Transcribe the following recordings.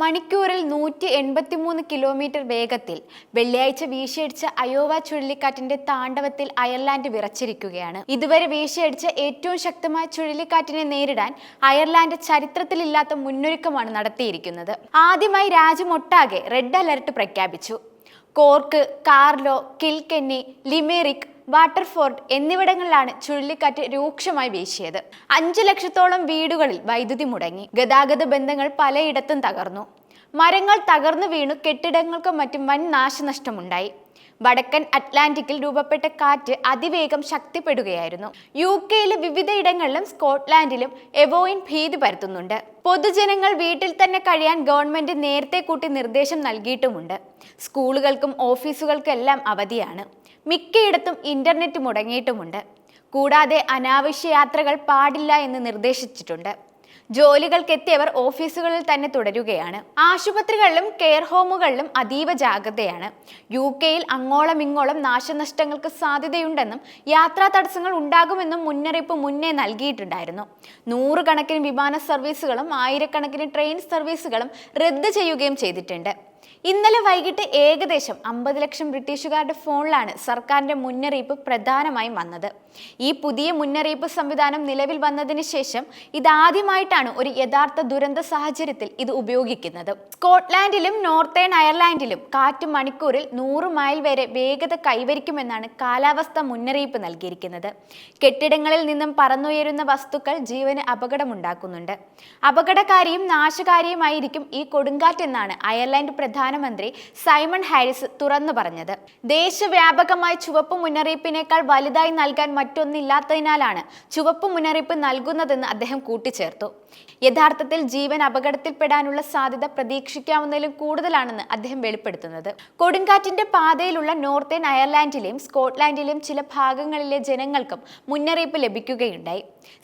മണിക്കൂറിൽ നൂറ്റി എൺപത്തിമൂന്ന് കിലോമീറ്റർ വേഗത്തിൽ വെള്ളിയാഴ്ച വീശിയടിച്ച അയോവ ചുഴലിക്കാറ്റിന്റെ താണ്ഡവത്തിൽ അയർലാൻഡ് വിറച്ചിരിക്കുകയാണ്. ഇതുവരെ വീശിയടിച്ച ഏറ്റവും ശക്തമായ ചുഴലിക്കാറ്റിനെ നേരിടാൻ അയർലാൻഡ് ചരിത്രത്തിലില്ലാത്ത മുന്നൊരുക്കമാണ് നടത്തിയിരിക്കുന്നത്. ആദ്യമായി രാജ്യമൊട്ടാകെ റെഡ് അലർട്ട് പ്രഖ്യാപിച്ചു. Cork Carlow Kilkenny Limerick Waterford എന്നിവിടങ്ങളിലാണ് ചുഴലിക്കാറ്റ് രൂക്ഷമായി വീശിയത്. അഞ്ചു ലക്ഷത്തോളം വീടുകളിൽ വൈദ്യുതി മുടങ്ങി. ഗതാഗത ബന്ധങ്ങൾ പലയിടത്തും തകർന്നു. മരങ്ങൾ തകർന്നു വീണു. കെട്ടിടങ്ങൾക്കും മറ്റും വൻ നാശനഷ്ടമുണ്ടായി. വടക്കൻ അറ്റ്ലാന്റിക്കിൽ രൂപപ്പെട്ട കാറ്റ് അതിവേഗം ശക്തിപ്പെടുകയായിരുന്നു. യു കെയിലെ വിവിധയിടങ്ങളിലും സ്കോട്ട്ലാൻഡിലും എവോയിൻ ഭീതി പരത്തുന്നുണ്ട്. പൊതുജനങ്ങൾ വീട്ടിൽ തന്നെ കഴിയാൻ ഗവൺമെന്റ് നേരത്തെ കൂട്ടി നിർദ്ദേശം നൽകിയിട്ടുമുണ്ട്. സ്കൂളുകൾക്കും ഓഫീസുകൾക്കെല്ലാം അവധിയാണ്. മിക്കയിടത്തും ഇന്റർനെറ്റ് മുടങ്ങിയിട്ടുമുണ്ട്. കൂടാതെ അനാവശ്യ യാത്രകൾ പാടില്ല എന്ന് നിർദ്ദേശിച്ചിട്ടുണ്ട്. ജോലികൾക്കെത്തിയവർ ഓഫീസുകളിൽ തന്നെ തുടരുകയാണ്. ആശുപത്രികളിലും കെയർ ഹോമുകളിലും അതീവ ജാഗ്രതയാണ്. യു കെയിൽ അങ്ങോളം ഇങ്ങോളം നാശനഷ്ടങ്ങൾക്ക് സാധ്യതയുണ്ടെന്നും യാത്രാ തടസ്സങ്ങൾ ഉണ്ടാകുമെന്നും മുന്നറിയിപ്പ് മുന്നേ നൽകിയിട്ടുണ്ടായിരുന്നു. നൂറുകണക്കിന് വിമാന സർവീസുകളും ആയിരക്കണക്കിന് ട്രെയിൻ സർവീസുകളും റദ്ദ് ചെയ്യുകയും ചെയ്തിട്ടുണ്ട്. ഇന്നലെ വൈകിട്ട് ഏകദേശം അമ്പത് ലക്ഷം ബ്രിട്ടീഷുകാരുടെ ഫോണിലാണ് സർക്കാരിന്റെ മുന്നറിയിപ്പ് പ്രധാനമായും വന്നത്. ഈ പുതിയ മുന്നറിയിപ്പ് സംവിധാനം നിലവിൽ വന്നതിന് ശേഷം ഇതാദ്യമായിട്ടാണ് ഒരു യഥാർത്ഥ ദുരന്ത സാഹചര്യത്തിൽ ഇത് ഉപയോഗിക്കുന്നത്. സ്കോട്ട്ലാൻഡിലും നോർത്തേൺ അയർലാൻഡിലും കാറ്റ് മണിക്കൂറിൽ നൂറ് മൈൽ വരെ വേഗത കൈവരിക്കുമെന്നാണ് കാലാവസ്ഥ മുന്നറിയിപ്പ് നൽകിയിരിക്കുന്നത്. കെട്ടിടങ്ങളിൽ നിന്നും പറന്നുയരുന്ന വസ്തുക്കൾ ജീവന് അപകടമുണ്ടാക്കുന്നുണ്ട്. അപകടകാരിയും നാശകാരിയുമായിരിക്കും ഈ കൊടുങ്കാറ്റെന്നാണ് അയർലാൻഡ് പ്രധാനമന്ത്രി സൈമൺ ഹാരിസ് തുറന്നു പറഞ്ഞത്. ദേശവ്യാപകമായി ചുവപ്പ് മുന്നറിയിപ്പിനേക്കാൾ വലുതായി നൽകാൻ മറ്റൊന്നില്ലാത്തതിനാലാണ് ചുവപ്പ് മുന്നറിയിപ്പ് നൽകുന്നതെന്ന് അദ്ദേഹം കൂട്ടിച്ചേർത്തു. യഥാർത്ഥത്തിൽ ജീവൻ അപകടത്തിൽപ്പെടാനുള്ള സാധ്യത പ്രതീക്ഷിക്കാവുന്നതിലും കൂടുതലാണെന്ന് അദ്ദേഹം വെളിപ്പെടുത്തുന്നത്. കൊടുങ്കാറ്റിന്റെ പാതയിലുള്ള നോർത്തേൺ അയർലാൻഡിലെയും സ്കോട്ട്ലാൻഡിലെയും ചില ഭാഗങ്ങളിലെ ജനങ്ങൾക്കും മുന്നറിയിപ്പ് ലഭിക്കുകയുണ്ടായി.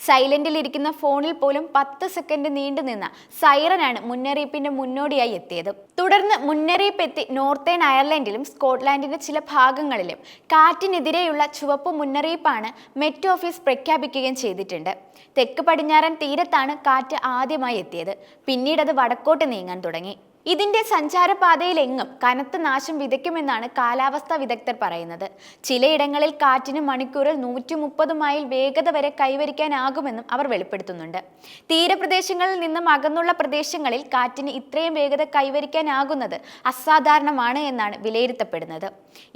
സൈലന്റിൽ ഇരിക്കുന്ന ഫോണിൽ പോലും പത്ത് സെക്കൻഡ് നീണ്ടുനിന്ന സൈറനാണ് മുന്നറിയിപ്പിന്റെ മുന്നോടിയായി എത്തിയത്. തുടർന്ന് മുന്നറിയിപ്പ് എത്തി നോർത്തേൺ അയർലൻഡിലും സ്കോട്ട്ലാൻഡിന്റെ ചില ഭാഗങ്ങളിലും കാറ്റിനെതിരെയുള്ള ചുവപ്പ് മുന്നറിയിപ്പാണ് മെറ്റ് ഓഫീസ് പ്രഖ്യാപിക്കുകയും ചെയ്തിട്ടുണ്ട്. തെക്ക് പടിഞ്ഞാറൻ തീരത്താണ് കാറ്റ് ആദ്യമായി എത്തിയത്. പിന്നീട് അത് വടക്കോട്ട് നീങ്ങാൻ തുടങ്ങി. ഇതിന്റെ സഞ്ചാരപാതയിലെങ്ങും കനത്ത നാശം വിതയ്ക്കുമെന്നാണ് കാലാവസ്ഥാ വിദഗ്ധർ പറയുന്നത്. ചിലയിടങ്ങളിൽ കാറ്റിന് മണിക്കൂറിൽ നൂറ്റി മുപ്പത് മൈൽ വേഗത വരെ കൈവരിക്കാനാകുമെന്നും അവർ വെളിപ്പെടുത്തുന്നുണ്ട്. തീരപ്രദേശങ്ങളിൽ നിന്നും അകന്നുള്ള പ്രദേശങ്ങളിൽ കാറ്റിന് ഇത്രയും വേഗത കൈവരിക്കാനാകുന്നത് അസാധാരണമാണ് എന്നാണ് വിലയിരുത്തപ്പെടുന്നത്.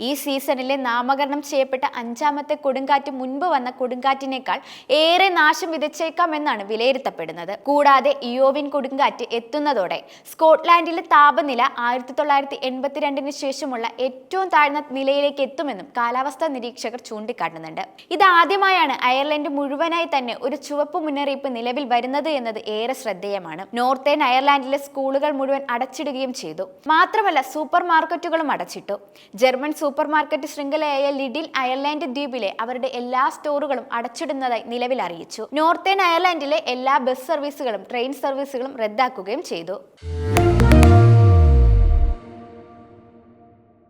ഈ സീസണിലെ നാമകരണം ചെയ്യപ്പെട്ട അഞ്ചാമത്തെ കൊടുങ്കാറ്റ് മുൻപ് വന്ന കൊടുങ്കാറ്റിനേക്കാൾ ഏറെ നാശം വിതച്ചേക്കാമെന്നാണ് വിലയിരുത്തപ്പെടുന്നത്. കൂടാതെ ഇയോവിൻ കൊടുങ്കാറ്റ് എത്തുന്നതോടെ സ്കോട്ട്ലാൻഡിലെ താപനില ആയിരത്തി തൊള്ളായിരത്തി എൺപത്തിരണ്ടിന് ശേഷമുള്ള ഏറ്റവും താഴ്ന്ന നിലയിലേക്ക് എത്തുമെന്നും കാലാവസ്ഥാ നിരീക്ഷകർ ചൂണ്ടിക്കാട്ടുന്നുണ്ട്. ഇതാദ്യമായാണ് അയർലൻഡ് മുഴുവനായി തന്നെ ഒരു ചുവപ്പ് മുന്നറിയിപ്പ് നിലവിൽ വരുന്നത് എന്നത് ഏറെ ശ്രദ്ധേയമാണ്. നോർത്തേൺ അയർലാൻഡിലെ സ്കൂളുകൾ മുഴുവൻ അടച്ചിടുകയും ചെയ്തു. മാത്രമല്ല സൂപ്പർ മാർക്കറ്റുകളും അടച്ചിട്ടു. ജർമ്മൻ സൂപ്പർ മാർക്കറ്റ് ശൃംഖലയായ ലിഡിൽ അയർലൻഡ് ദ്വീപിലെ അവരുടെ എല്ലാ സ്റ്റോറുകളും അടച്ചിടുന്നതായി നിലവിൽ അറിയിച്ചു. നോർത്തേൺ അയർലൻഡിലെ എല്ലാ ബസ് സർവീസുകളും ട്രെയിൻ സർവീസുകളും റദ്ദാക്കുകയും ചെയ്തു.